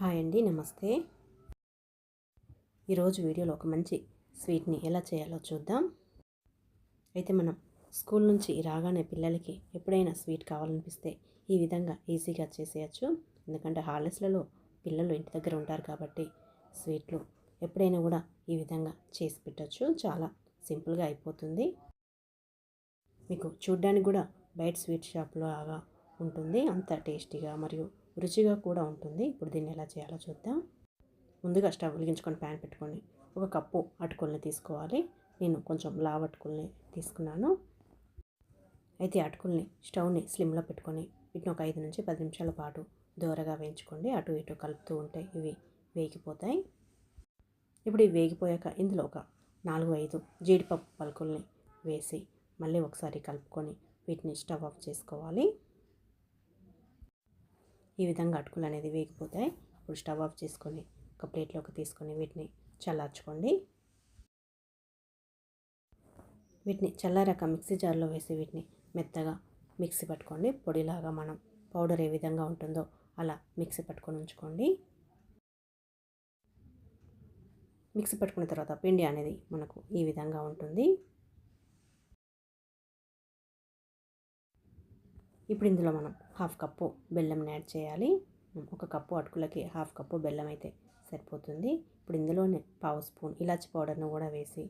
Hi అండి నమస్తే. ఈరోజు వీడియోలో ఒక మంచి స్వీట్ని ఎలా చేయాలో చూద్దాం. అయితే మనం స్కూల్ నుంచి రాగానే పిల్లలకి ఎప్పుడైనా స్వీట్ కావాలనిపిస్తే ఈ విధంగా ఈజీగా చేసేయచ్చు. ఎందుకంటే హాలిడేస్లలో పిల్లలు ఇంటి దగ్గర ఉంటారు కాబట్టి స్వీట్లు ఎప్పుడైనా కూడా ఈ విధంగా చేసి పెట్టచ్చు. చాలా సింపుల్గా అయిపోతుంది. మీకు చూడ్డానికి కూడా బయట స్వీట్ షాప్లో లాగా ఉంటుంది. అంత టేస్టీగా మరియు రుచిగా కూడా ఉంటుంది. ఇప్పుడు దీన్ని ఎలా చేయాలో చూద్దాం. ముందుగా స్టవ్ వెలిగించుకొని ప్యాన్ పెట్టుకొని ఒక కప్పు అటుకుల్ని తీసుకోవాలి. నేను కొంచెం లావ్ అటుకుల్ని తీసుకున్నాను. అయితే అటుకుల్ని స్టవ్ని స్లిమ్లో పెట్టుకొని వీటిని ఒక ఐదు నుంచి పది నిమిషాల పాటు దూరగా వేయించుకోండి. అటు ఇటు కలుపుతూ ఉంటే ఇవి వేగిపోతాయి. ఇప్పుడు ఇవి వేగిపోయాక ఇందులో ఒక నాలుగు ఐదు జీడిపప్పు పలుకుల్ని వేసి మళ్ళీ ఒకసారి కలుపుకొని వీటిని స్టవ్ ఆఫ్ చేసుకోవాలి. ఈ విధంగా అటుకులు అనేది వేగిపోతాయి. ఇప్పుడు స్టవ్ ఆఫ్ చేసుకొని ఒక ప్లేట్లోకి తీసుకొని వీటిని చల్లార్చుకోండి. వీటిని చల్లారాక మిక్సీ జార్లో వేసి వీటిని మెత్తగా మిక్సీ పట్టుకోండి. పొడిలాగా మనం పౌడర్ ఏ విధంగా ఉంటుందో అలా మిక్సీ పట్టుకొని ఉంచుకోండి. మిక్సీ పట్టుకున్న తర్వాత పిండి అనేది మనకు ఈ విధంగా ఉంటుంది. ఇప్పుడు ఇందులో మనం హాఫ్ కప్పు బెల్లంని యాడ్ చేయాలి. ఒక కప్పు అటుకులకి హాఫ్ కప్పు బెల్లం అయితే సరిపోతుంది. ఇప్పుడు ఇందులోనే పావు స్పూన్ ఇలాచి పౌడర్ను కూడా వేసి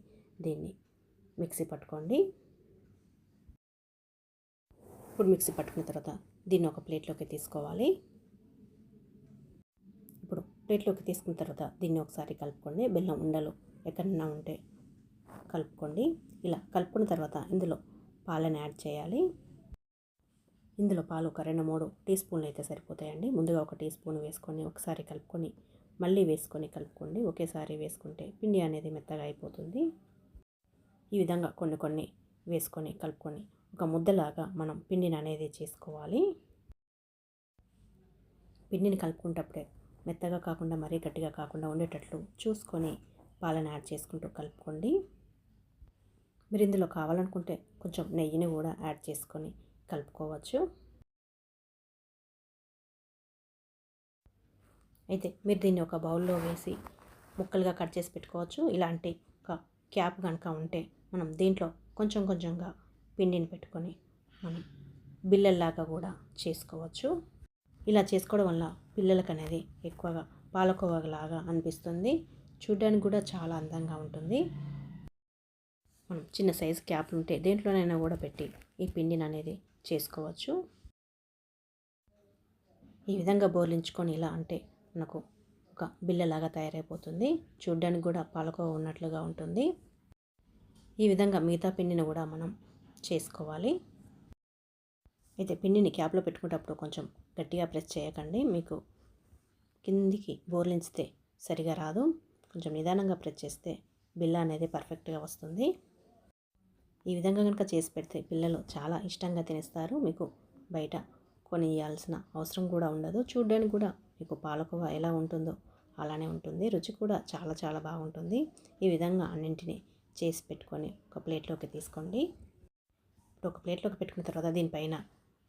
దీన్ని మిక్సీ పట్టుకోండి. ఇప్పుడు మిక్సీ పట్టుకున్న తర్వాత దీన్ని ఒక ప్లేట్లోకి తీసుకోవాలి. ఇప్పుడు ప్లేట్లోకి తీసుకున్న తర్వాత దీన్ని ఒకసారి కలుపుకోండి. బెల్లం ఉండలు ఎక్కడన్నా ఉంటే కలుపుకోండి. ఇలా కలుపుకున్న తర్వాత ఇందులో పాలను యాడ్ చేయాలి. ఇందులో పాలు ఒక రెండు మూడు టీ స్పూన్లు అయితే సరిపోతాయండి. ముందుగా ఒక టీ స్పూన్ వేసుకొని ఒకసారి కలుపుకొని మళ్ళీ వేసుకొని కలుపుకోండి. ఒకేసారి వేసుకుంటే పిండి అనేది మెత్తగా అయిపోతుంది. ఈ విధంగా కొన్ని కొన్ని వేసుకొని కలుపుకొని ఒక ముద్దలాగా మనం పిండిని అనేది చేసుకోవాలి. పిండిని కలుపుకుంటప్పుడే మెత్తగా కాకుండా మరీ గట్టిగా కాకుండా ఉండేటట్లు చూసుకొని పాలను యాడ్ చేసుకుంటూ కలుపుకోండి. మీరు ఇందులో కావాలనుకుంటే కొంచెం నెయ్యిని కూడా యాడ్ చేసుకొని కలుపుకోవచ్చు. అయితే మీరు దీన్ని ఒక బౌల్లో వేసి ముక్కలుగా కట్ చేసి పెట్టుకోవచ్చు. ఇలాంటి ఒక క్యాప్ కనుక ఉంటే మనం దీంట్లో కొంచెం కొంచెంగా పిండిని పెట్టుకొని మనం బిల్లల్లాగా కూడా చేసుకోవచ్చు. ఇలా చేసుకోవడం వల్ల పిల్లలకు అనేది ఎక్కువగా పాలకోవలాగా అనిపిస్తుంది. చూడడానికి కూడా చాలా అందంగా ఉంటుంది. మనం చిన్న సైజు క్యాప్లు ఉంటే దేంట్లోనైనా కూడా పెట్టి ఈ పిండిని అనేది చేసుకోవచ్చు. ఈ విధంగా బోర్లించుకొని ఇలా అంటే మనకు ఒక బిల్లలాగా తయారైపోతుంది. చూడ్డానికి కూడా పాలకోవ ఉన్నట్లుగా ఉంటుంది. ఈ విధంగా మిగతా పిండిని కూడా మనం చేసుకోవాలి. అయితే పిండిని క్యాప్లో పెట్టుకునేటప్పుడు కొంచెం గట్టిగా ప్రెస్ చేయకండి. మీకు కిందికి బోర్లించితే సరిగా రాదు. కొంచెం నిదానంగా ప్రెస్ చేస్తే బిల్ల అనేది పర్ఫెక్ట్గా వస్తుంది. ఈ విధంగా కనుక చేసి పెడితే పిల్లలు చాలా ఇష్టంగా తినేస్తారు. మీకు బయట కొనియాల్సిన అవసరం కూడా ఉండదు. చూడడానికి కూడా మీకు పాలకోవ ఎలా ఉంటుందో అలానే ఉంటుంది. రుచి కూడా చాలా చాలా బాగుంటుంది. ఈ విధంగా అన్నింటినీ చేసి పెట్టుకొని ఒక ప్లేట్లోకి తీసుకోండి. ఇప్పుడు ఒక ప్లేట్లోకి పెట్టుకున్న తర్వాత దీనిపైన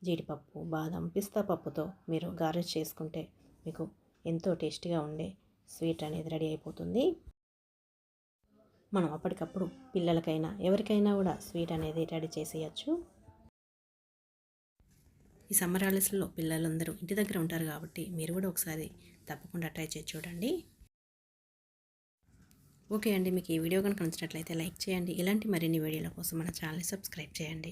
జీడిపప్పు బాదం పిస్తా పప్పుతో మీరు గార్నిష్ చేసుకుంటే మీకు ఎంతో టేస్టీగా ఉండే స్వీట్ అనేది రెడీ అయిపోతుంది. మనం అప్పటికప్పుడు పిల్లలకైనా ఎవరికైనా కూడా స్వీట్ అనేది రెడీ చేసేయచ్చు. ఈ సమ్మర్ హాలిడేస్లో పిల్లలందరూ ఇంటి దగ్గర ఉంటారు కాబట్టి మీరు కూడా ఒకసారి తప్పకుండా ట్రై చేసి చూడండి. ఓకే అండి మీకు ఈ వీడియో కనుక నచ్చినట్లయితే లైక్ చేయండి. ఇలాంటి మరిన్ని వీడియోల కోసం మన ఛానల్ని సబ్స్క్రైబ్ చేయండి.